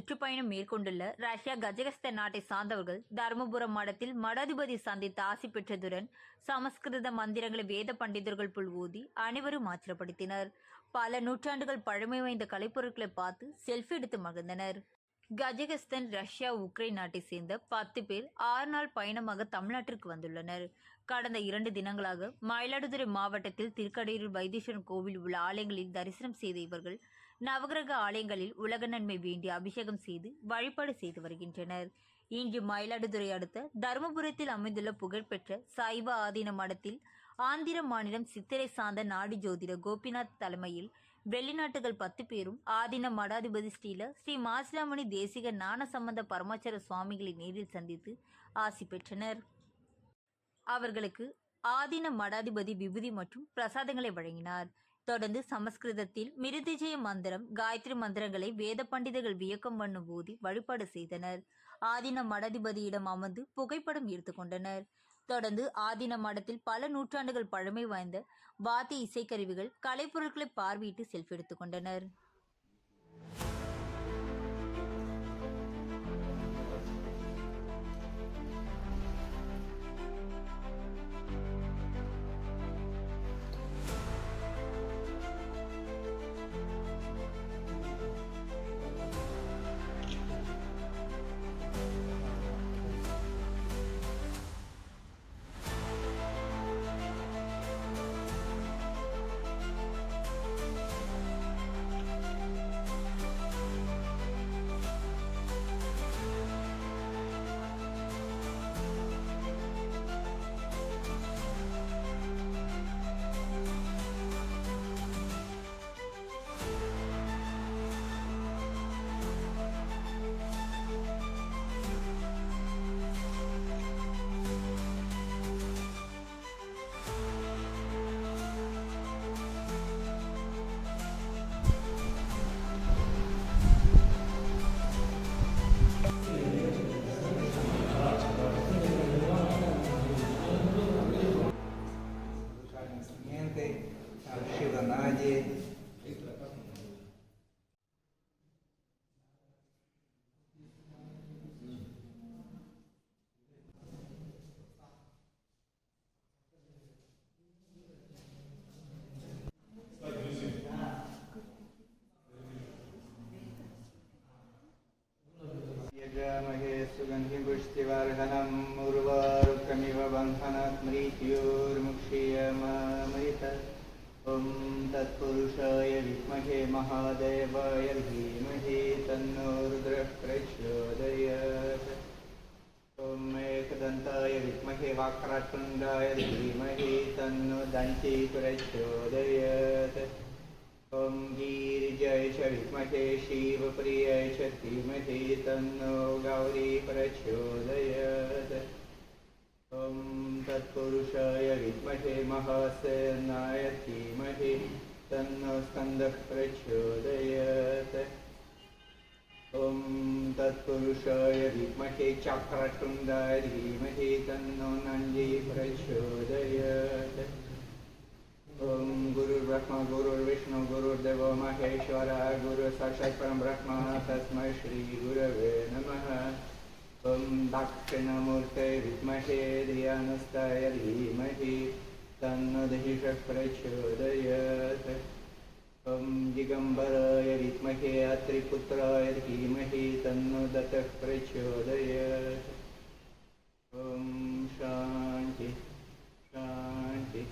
சுற்றுப்பயணம் மேற்கொண்டுள்ள Russia Kazakhstan நாட்டை சார்ந்தவர்கள் தருமபுரம் மடத்தில் மடாதிபதி சந்தித்து ஆசி பெற்றதுடன் சமஸ்கிருத மந்திரங்களை வேத பண்டிதர்கள் புல் ஊதி அனைவரும் ஆச்சரியப்படுத்தினர். பல நூற்றாண்டுகள் பழமை வாய்ந்த கலைப்பொருட்களை பார்த்து செல்ஃபி எடுத்து மகிழ்ந்தனர். கஜகஸ்தான் ரஷ்யா உக்ரைன் நாட்டை சேர்ந்த பத்து பேர் ஆறு நாள் பயணமாக தமிழ்நாட்டிற்கு வந்துள்ளனர். கடந்த இரண்டு தினங்களாக மயிலாடுதுறை மாவட்டத்தில் திருக்கடையூர் வைத்தீஸ்வரன் கோவில் உள்ள ஆலயங்களில் தரிசனம் செய்த இவர்கள் நவகிரக ஆலயங்களில் உலக நன்மை வேண்டி அபிஷேகம் செய்து வழிபாடு செய்து வருகின்றனர். இன்று மயிலாடுதுறை அடுத்த தருமபுரத்தில் அமைந்துள்ள புகழ்பெற்ற சைவ ஆதீன மடத்தில் ஆந்திர மாநிலம் சித்திரை சார்ந்த நாடு ஜோதிட கோபிநாத் தலைமையில் வெளிநாட்டுகள் பத்து பேரும் ஆதீன மடாதிபதி ஸ்ரீல ஸ்ரீ மாசிலாமணி தேசிக ஞான சம்பந்த பரமாச்சார சுவாமிகளை நேரில் சந்தித்து ஆசி பெற்றனர். அவர்களுக்கு ஆதீன மடாதிபதி விபூதி மற்றும் பிரசாதங்களை வழங்கினார். தொடர்ந்து சமஸ்கிருதத்தில் மிருதிஜய மந்திரம் காயத்ரி மந்திரங்களை வேத பண்டிதர்கள் வியக்கம் பண்ணும் போதி வழிபாடு செய்தனர். ஆதின மடாதிபதியிடம் அமர்ந்து புகைப்படம் எடுத்துக்கொண்டனர் தொடர்ந்து ஆதின மடத்தில் பல நூற்றாண்டுகள் பழமை வாய்ந்த வாத்திய இசைக்கருவிகள் கலைப்பொருட்களை பார்வையிட்டு செல்ஃபி எடுத்துக்கொண்டனர் यजामहे सुगन्धिं पुष्टिवर्धनम् उर्वारुकमिव बन्धनात् मृत्योर्मुक्षीयमामृत ॐ तत्पुरुषाय विद्महे महादेवाय धीमहि तन्नो रुद्रः प्रचोदयात् ॐ एकदन्ताय विद्महे वाक्रातुण्डाय धीमहि तन्नो दन्ती प्रचोदयात् ॐ गिरिजय च विद्महे च तन्नो गौरी प्रचोदयात्। ॐ तत्पुरुषाय विद्महे महासेनाय धीमहि तन्नो स्कन्दः प्रचोदयात्। ॐ तत्पुरुषाय विद्महे चक्रतुण्डाय धीमहि तन्नो नन्दी प्रचोदयात्। ॐ गुरुर्ब्रह्मा, गुरुर्विष्णु, गुरुर्देवो महेश्वर गुरु साक्षात् परं ब्रह्म, तस्मै श्रीगुरवे नमः। ॐ दाक्षिणामूर्ते विद्महे धियानुस्ताय धीमहि तन्नो दहिषः प्रचोदयात् ॐ दिगम्बराय विद्महे अत्रिपुत्राय धीमहि तन्नो दत्तः प्रचोदयात् ॐ शान्ति शान्ति